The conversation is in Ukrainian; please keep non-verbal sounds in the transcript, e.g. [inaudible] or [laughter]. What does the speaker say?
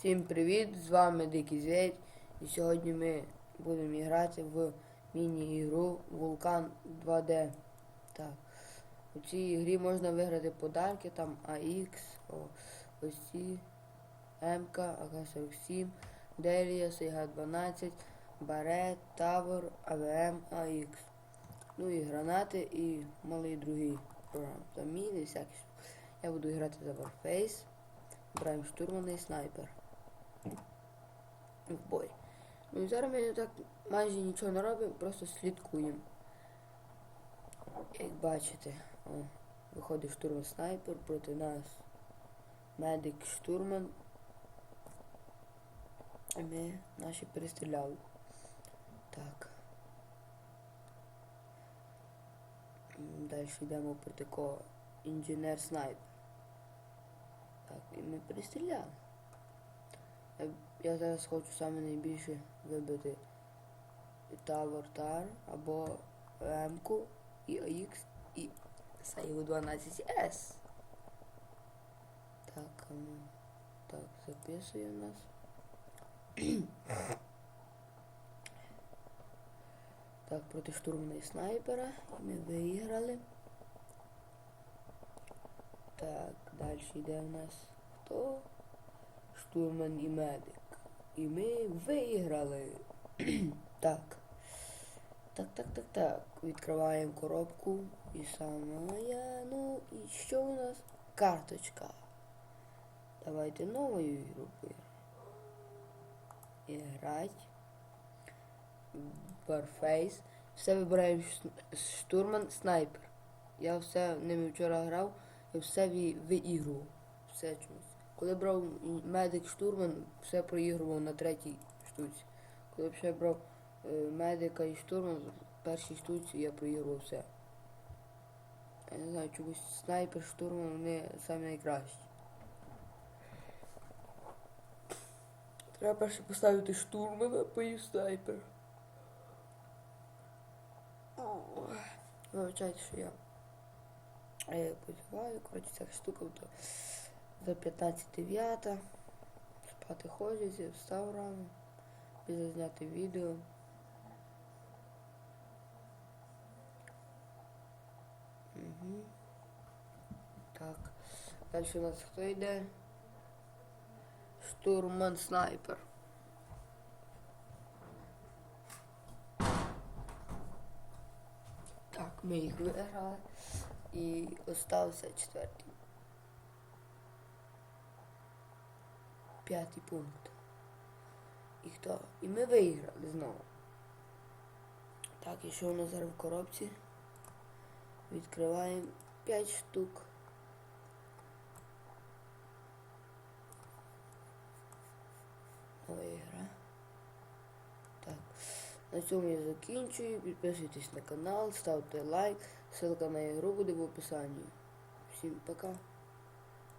Всім привіт! З вами Дикий Звєрь. І сьогодні ми будемо грати в міні-ігру Вулкан 2D. Так. У цій грі можна виграти подарки, там AX, о, ось ці, МК, АК-47, Делія, Сейга 12, Барет, Тавр, АВМ, AX. Ну і гранати і малий другий програм. Там міни, всякі. Я буду грати за Warface. Браємо штурманий снайпер. В бой. Ну і зараз ми так майже нічого не робимо, просто слідкуємо. Як бачите, о, виходить штурман снайпер проти нас. Медик штурман. А ми наші перестріляли. Так. Далі йдемо проти кого? Інженер снайпер. Так, і ми перестріляли. Я, зараз хочу саме найбільше вибити Tower Tar або М-ку і AX і Сайгу 12S. Так, ну, так, записує нас. [clears throat] так, проти штурмної снайпера. Ми виграли. Так, далі йде в нас хто? Штурман і медик. І ми виграли. [clears throat] так. Так, так, так, так. Відкриваємо коробку. І сама я. Ну, і що у нас? Карточка. Давайте новою групи. Іграть. Warface. Все вибираємо штурман, снайпер. Я все ними вчора грав, я все виігрував. Все чомусь. Коли брав медик штурман, все проігрував на третій штуці. Коли б ще брав е, медика і штурман, в першій штуці я проігрував все. Я не знаю, чомусь снайпер, штурман, вони самі найкращі. Треба перше поставити штурмана, потім снайпер. Вибачайте, що я е, подіваю, коротше, ця штука то за 15.9. Спати ходять, встав рано, пізно зняти відео. Угу. Так. Далі у нас хто йде? Штурман снайпер. Так, ми їх виграли. І остався четвертий. П'ятий пункт. І хто? І ми виграли знову. Так, і що у нас зараз в коробці? Відкриваємо 5 штук. Нова ігра. Так. На цьому я закінчую. Підписуйтесь на канал, ставте лайк. Ссылка на ігру буде в описанні. Всім пока.